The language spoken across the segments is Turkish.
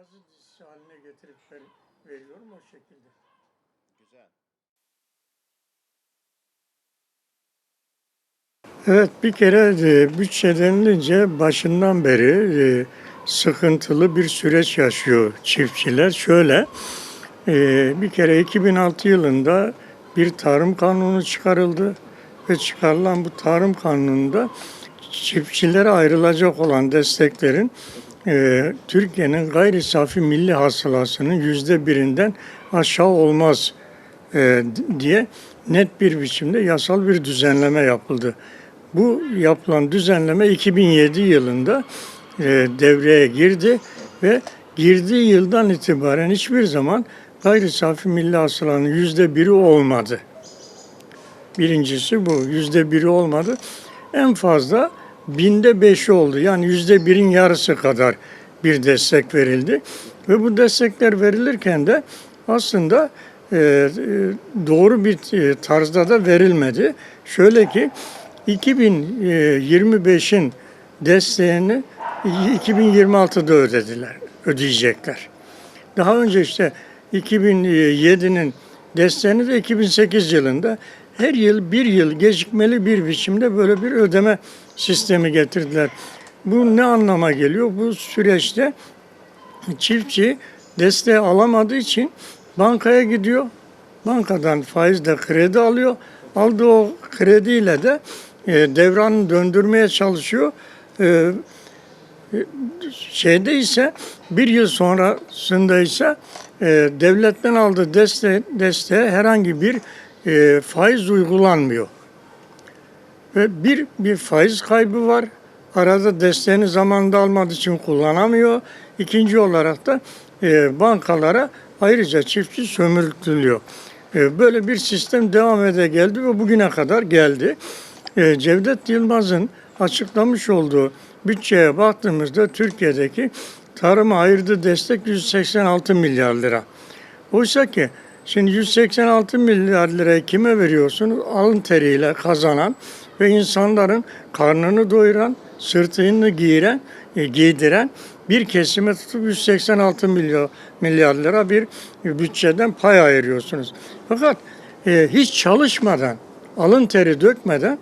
yazı dizisi haline getirip ver- veriyorum o şekilde. Güzel. Evet bir kere e, bütçe denilince başından beri e, sıkıntılı bir süreç yaşıyor çiftçiler. Şöyle e, bir kere 2006 yılında bir tarım kanunu çıkarıldı ve çıkarılan bu tarım kanununda çiftçilere ayrılacak olan desteklerin e, Türkiye'nin gayri safi milli hasılasının yüzde birinden aşağı olmaz e, diye net bir biçimde yasal bir düzenleme yapıldı. Bu yapılan düzenleme 2007 yılında e, devreye girdi ve girdiği yıldan itibaren hiçbir zaman gayri safi milli hasılanın yüzde biri olmadı. Birincisi bu. Yüzde biri olmadı. En fazla binde beşi oldu. Yani yüzde birin yarısı kadar bir destek verildi. Ve bu destekler verilirken de aslında e, e, doğru bir e, tarzda da verilmedi. Şöyle ki 2025'in desteğini 2026'da ödediler, ödeyecekler. Daha önce işte 2007'nin desteğini de 2008 yılında her yıl bir yıl gecikmeli bir biçimde böyle bir ödeme sistemi getirdiler. Bu ne anlama geliyor? Bu süreçte çiftçi desteği alamadığı için bankaya gidiyor. Bankadan faizle kredi alıyor. Aldığı o krediyle de e, devranı döndürmeye çalışıyor. E, şeyde ise bir yıl sonrasında ise e, devletten aldığı deste, desteğe herhangi bir e, faiz uygulanmıyor. Ve bir, bir faiz kaybı var. Arada desteğini zamanında almadığı için kullanamıyor. İkinci olarak da e, bankalara ayrıca çiftçi sömürtülüyor. E, böyle bir sistem devam ede geldi ve bugüne kadar geldi. E, Cevdet Yılmaz'ın açıklamış olduğu bütçeye baktığımızda Türkiye'deki tarıma ayırdığı destek 186 milyar lira. Oysa ki şimdi 186 milyar lirayı kime veriyorsunuz? Alın teriyle kazanan ve insanların karnını doyuran, sırtını giyiren, e, giydiren bir kesime tutup 186 milyar, milyar lira bir bütçeden pay ayırıyorsunuz. Fakat e, hiç çalışmadan, alın teri dökmeden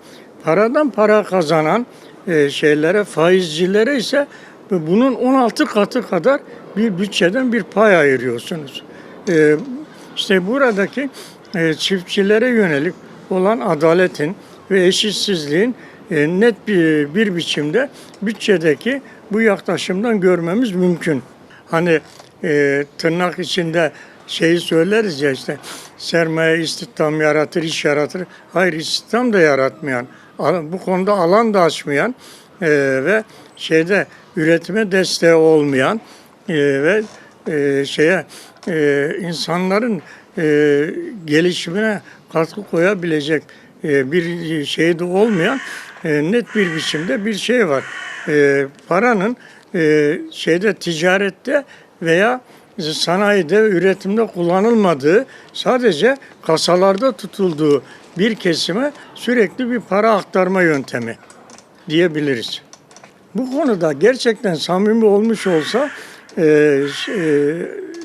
paradan para kazanan e, şeylere, faizcilere ise bunun 16 katı kadar bir bütçeden bir pay ayırıyorsunuz. E, işte buradaki e, çiftçilere yönelik olan adaletin ve eşitsizliğin e, net bir, bir biçimde bütçedeki bu yaklaşımdan görmemiz mümkün. Hani e, tırnak içinde şeyi söyleriz ya işte sermaye istihdam yaratır, iş yaratır. Hayır istihdam da yaratmayan, bu konuda alan da açmayan e, ve şeyde üretime desteği olmayan e, ve e, şeye e, insanların e, gelişimine katkı koyabilecek e, bir şey de olmayan e, net bir biçimde bir şey var. E, paranın e, şeyde ticarette veya sanayide üretimde kullanılmadığı sadece kasalarda tutulduğu bir kesime sürekli bir para aktarma yöntemi diyebiliriz. Bu konuda gerçekten samimi olmuş olsa e, e,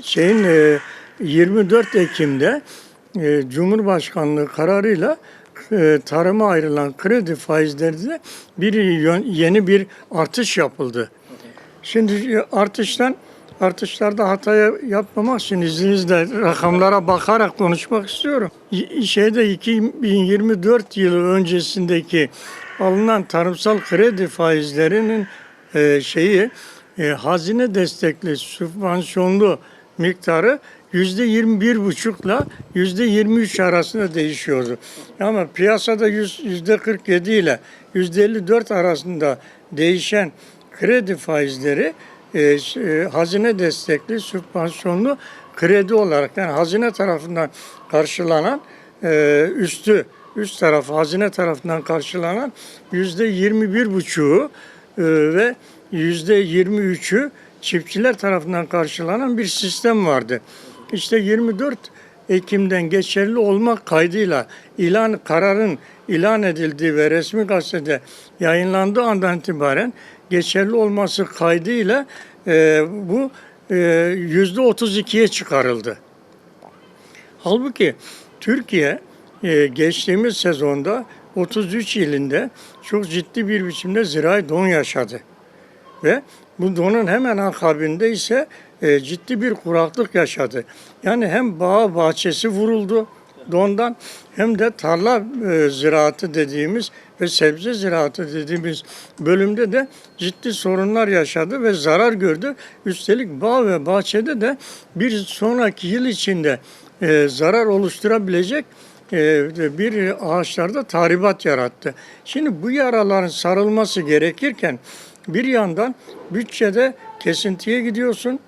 şeyin e, 24 Ekim'de e, Cumhurbaşkanlığı kararıyla e, tarıma ayrılan kredi faizlerinde bir yön- yeni bir artış yapıldı. Şimdi artıştan artışlarda hata yapmamak için izninizle rakamlara bakarak konuşmak istiyorum. Şeyde 2024 yılı öncesindeki alınan tarımsal kredi faizlerinin e, şeyi e, hazine destekli sübvansiyonlu miktarı yüzde 21 buçukla yüzde 23 arasında değişiyordu. Ama piyasada yüz- yüzde 47 ile yüzde 54 arasında değişen kredi faizleri e, e, hazine destekli sübvansiyonlu kredi olarak yani hazine tarafından karşılanan e, üstü üst tarafı hazine tarafından karşılanan yüzde 21 buçuğu e, ve yüzde 23'ü çiftçiler tarafından karşılanan bir sistem vardı. İşte 24 Ekim'den geçerli olmak kaydıyla ilan kararın ilan edildiği ve resmi gazetede yayınlandığı andan itibaren geçerli olması kaydıyla e, bu e, yüzde 32'ye çıkarıldı. Halbuki Türkiye e, geçtiğimiz sezonda 33 ilinde çok ciddi bir biçimde zirai don yaşadı. Ve bu donun hemen akabinde ise e, ciddi bir kuraklık yaşadı. Yani hem bağ bahçesi vuruldu dondan hem de tarla e, ziraatı dediğimiz ve sebze ziraatı dediğimiz bölümde de ciddi sorunlar yaşadı ve zarar gördü. Üstelik bağ ve bahçede de bir sonraki yıl içinde e, zarar oluşturabilecek e, bir ağaçlarda tahribat yarattı. Şimdi bu yaraların sarılması gerekirken bir yandan bütçede kesintiye gidiyorsun.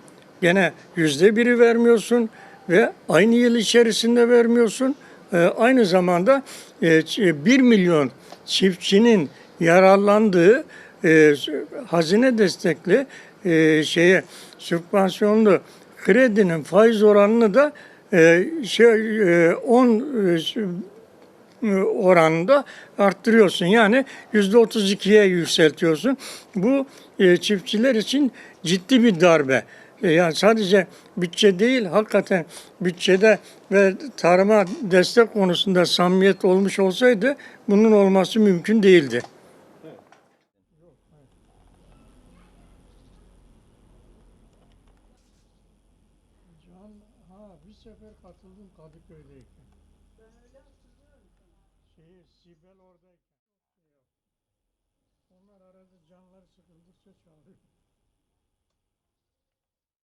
Gene yüzde biri vermiyorsun ve aynı yıl içerisinde vermiyorsun. E, aynı zamanda e, 1 milyon çiftçinin yararlandığı e, hazine destekli e, şeye sübvansiyonlu kredinin faiz oranını da e, şey e, 10 e, oranında arttırıyorsun. Yani yüzde 32'ye yükseltiyorsun. Bu e, çiftçiler için ciddi bir darbe. E, yani sadece bütçe değil, hakikaten bütçede ve tarıma destek konusunda samimiyet olmuş olsaydı bunun olması mümkün değildi. Ha bir sefer katıldım Kadıköy'deyken. Şeyi, Sibel oradayken. Onlar arada canları sıkıldıkça çağırıyor.